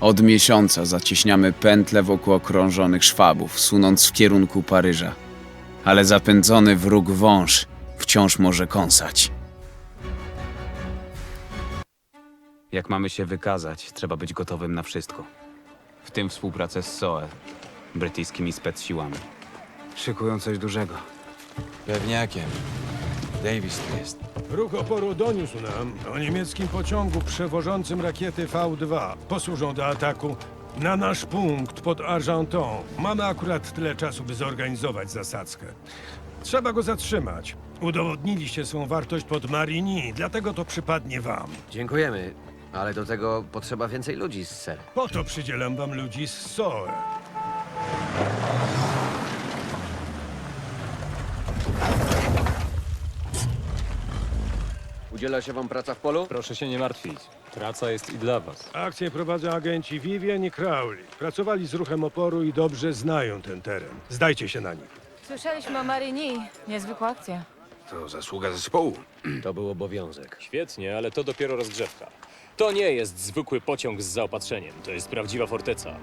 Od miesiąca zacieśniamy pętle wokół okrążonych szwabów, sunąc w kierunku Paryża. Ale zapędzony wróg wąż wciąż może kąsać. Jak mamy się wykazać, trzeba być gotowym na wszystko. W tym współpracę z SOE, brytyjskimi specsiłami. Szykują coś dużego. Pewniakiem. Davis tu jest. Ruch oporu doniósł nam o niemieckim pociągu przewożącym rakiety V2. Posłużą do ataku na nasz punkt pod Argenton. Mamy akurat tyle czasu, by zorganizować zasadzkę. Trzeba go zatrzymać. Udowodniliście swą wartość pod Marigny, dlatego to przypadnie wam. Dziękujemy, ale do tego potrzeba więcej ludzi, ser. Po to przydzielam wam ludzi z SOE. Udziela się wam praca w polu? Proszę się nie martwić. Praca jest i dla was. Akcję prowadzą agenci Vivian i Crowley. Pracowali z ruchem oporu i dobrze znają ten teren. Zdajcie się na nich. Słyszeliśmy o Marynii. Niezwykła akcja. To zasługa zespołu. To był obowiązek. Świetnie, ale to dopiero rozgrzewka. To nie jest zwykły pociąg z zaopatrzeniem, to jest prawdziwa forteca.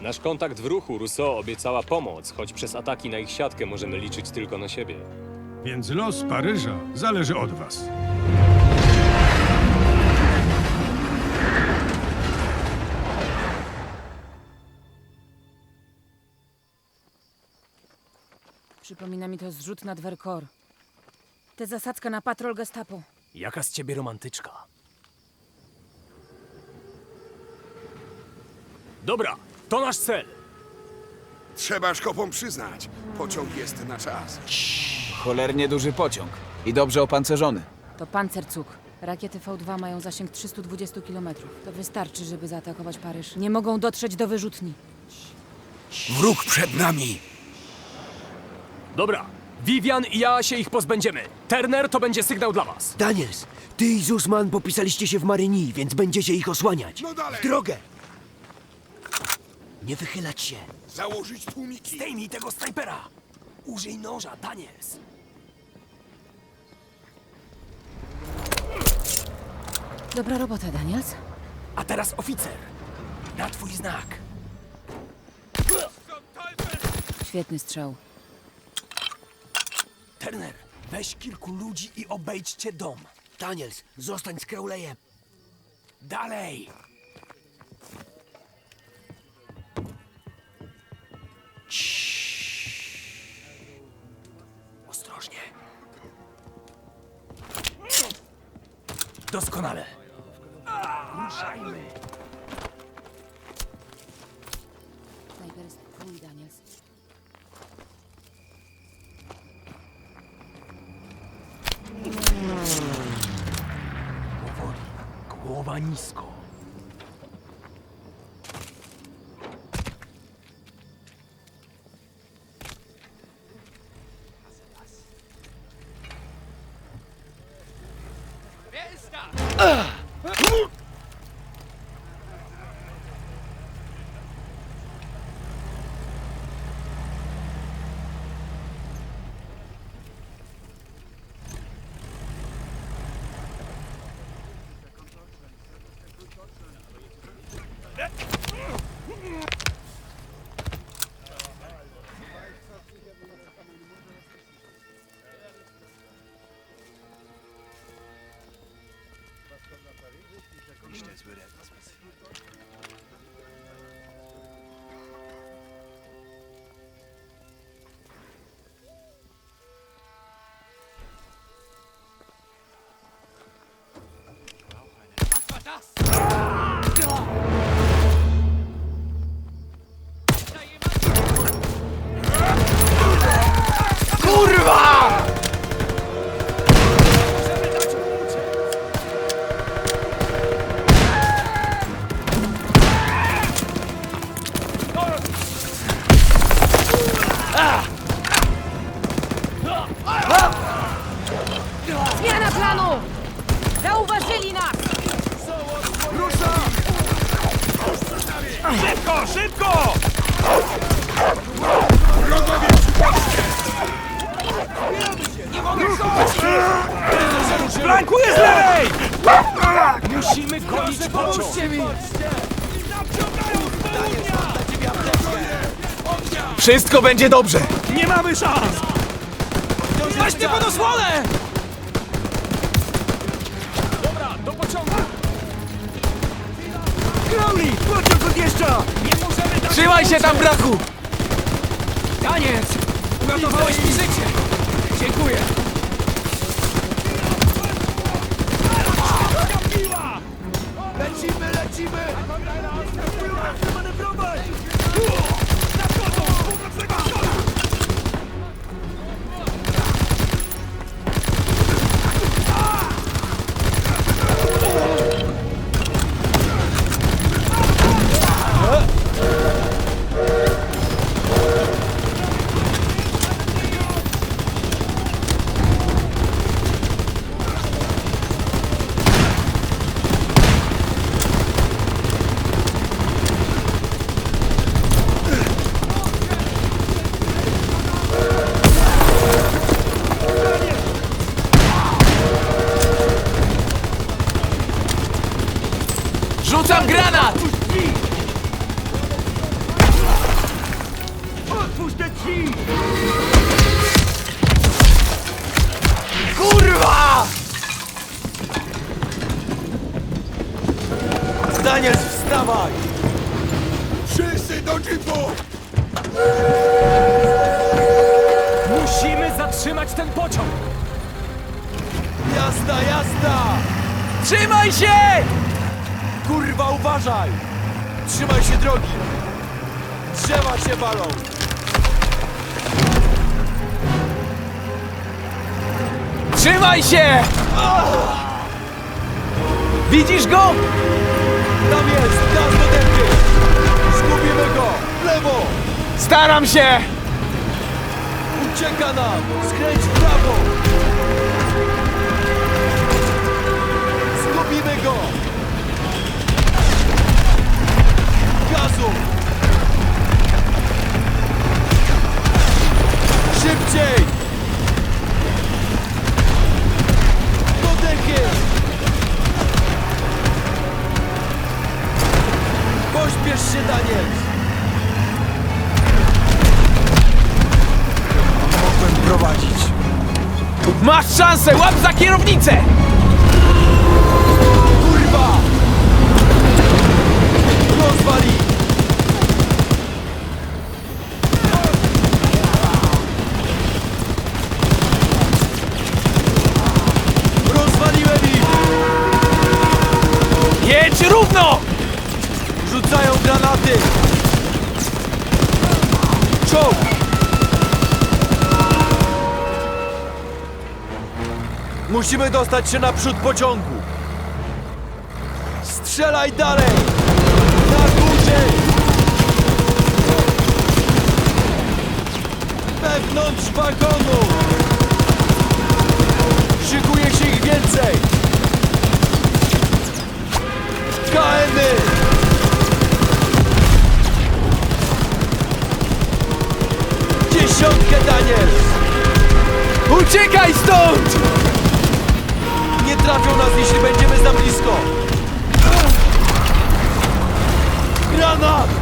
Nasz kontakt w ruchu Rousseau obiecała pomoc, choć przez ataki na ich siatkę możemy liczyć tylko na siebie. Więc los Paryża zależy od was. Przypomina mi to zrzut nad Vercor. Tę zasadzkę na patrol gestapo. Jaka z ciebie romantyczka? Dobra, to nasz cel. Trzeba szkopom przyznać, pociąg jest na czas. Cholernie duży pociąg i dobrze opancerzony. To pancercuk. Rakiety V2 mają zasięg 320 km. To wystarczy, żeby zaatakować Paryż. Nie mogą dotrzeć do wyrzutni. Wróg przed nami! Dobra, Vivian i ja się ich pozbędziemy. Turner to będzie sygnał dla was. Daniels, ty i Zusman popisaliście się w Marynii, więc będziecie ich osłaniać. No dalej! W drogę! Nie wychylać się. Założyć tłumiki! Zdejmij tego snajpera! Użyj noża, Daniels! Dobra robota, Daniels. A teraz oficer! Na twój znak! Świetny strzał. Turner, weź kilku ludzi i obejdźcie dom. Daniels, zostań z Crowleyem. Dalej! Ostrożnie. Doskonale. Ruszajmy! Snajper jest twój, Daniels. Głowa nisko. Szybko, szybko! Wrogowie! Nie mogę stać! Flankuję z lewej! Musimy konić Pomóżcie mi! Wszystko będzie dobrze! Nie mamy szans! Właśnie pod osłonę! Pociąg odjeżdża! Nie możemy dać Trzymaj się tam, brachu! Daniec! Uratowałeś mi życie! Dziękuję! Musimy zatrzymać ten pociąg! Jazda, jazda! Trzymaj się! Kurwa, uważaj! Trzymaj się drogi! Drzewa się walą! Trzymaj się! Widzisz go? Tam jest, gaz do dęby! Zgubimy go! W lewo! Staram się! Ucieka nam! Skręć w prawo! Zgubimy go! Gazu! Szybciej! Masz szansę! Łap za kierownicę! Kurwa! Rozwali! Rozwaliłem ich! Jedź równo! Rzucają granaty! Musimy dostać się naprzód pociągu! Strzelaj dalej! Na górze! Wewnątrz wagonu! Szykuje się ich więcej! KM-y! Dziesiątkę, Daniel! Uciekaj stąd! Trafią nas, jeśli będziemy za blisko! Granat!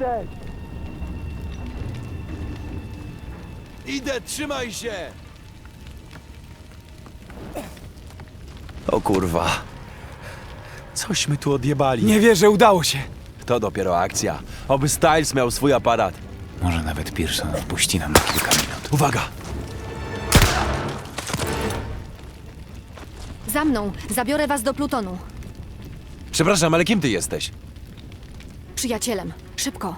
Jesteś? Idę, trzymaj się! O kurwa. Cośmy tu odjebali. Nie wierzę, udało się. To dopiero akcja. Oby Styles miał swój aparat. Może nawet Pearson wpuści nam na kilka minut. Uwaga! Za mną. Zabiorę was do Plutonu. Przepraszam, ale kim ty jesteś? Przyjacielem. Szybko.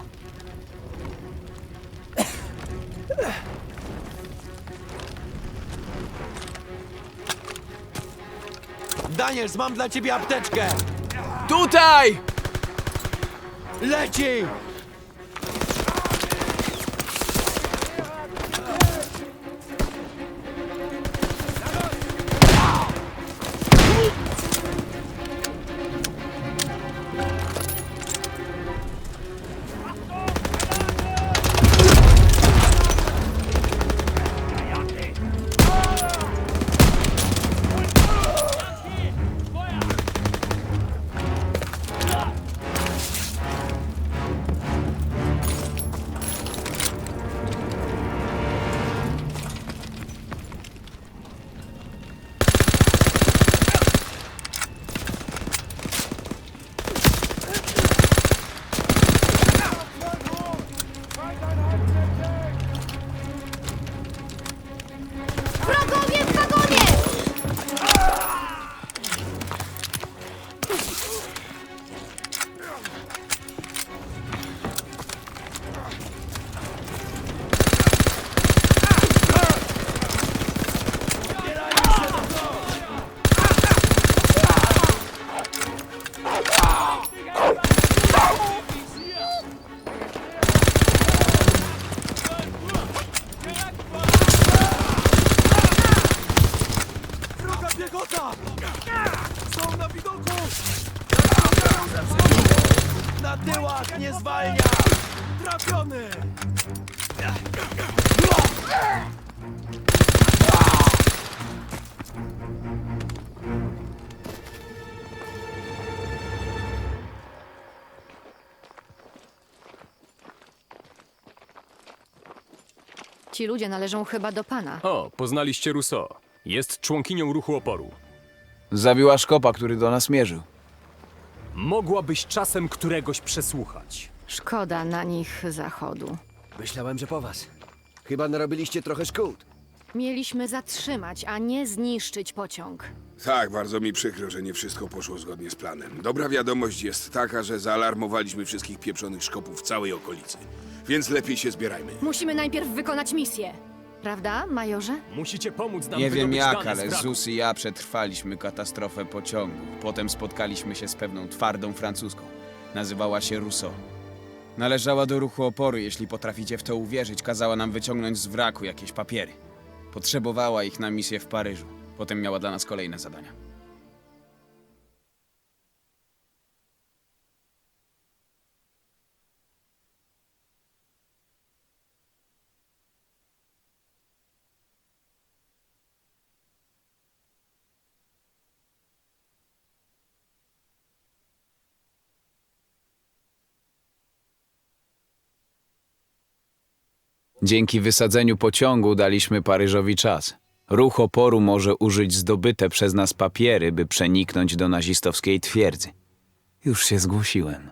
Daniels, mam dla ciebie apteczkę! Tutaj! Leci! Ci ludzie należą chyba do pana. O, poznaliście Rousseau. Jest członkinią ruchu oporu. Zabiła szkopa, który do nas mierzył. Mogłabyś czasem któregoś przesłuchać. Szkoda na nich zachodu. Myślałem, że po was. Chyba narobiliście trochę szkód. Mieliśmy zatrzymać, a nie zniszczyć pociąg. Tak, bardzo mi przykro, że nie wszystko poszło zgodnie z planem. Dobra wiadomość jest taka, że zaalarmowaliśmy wszystkich pieprzonych szkopów w całej okolicy. Więc lepiej się zbierajmy. Musimy najpierw wykonać misję. Prawda, majorze? Musicie pomóc nam Nie wiem wydobyć jak, dane z ale wraku. Zus i ja przetrwaliśmy katastrofę pociągu. Potem spotkaliśmy się z pewną twardą francuską. Nazywała się Rousseau. Należała do ruchu oporu, jeśli potraficie w to uwierzyć. Kazała nam wyciągnąć z wraku jakieś papiery. Potrzebowała ich na misję w Paryżu. Potem miała dla nas kolejne zadania. Dzięki wysadzeniu pociągu daliśmy Paryżowi czas. Ruch oporu może użyć zdobyte przez nas papiery, by przeniknąć do nazistowskiej twierdzy. Już się zgłosiłem.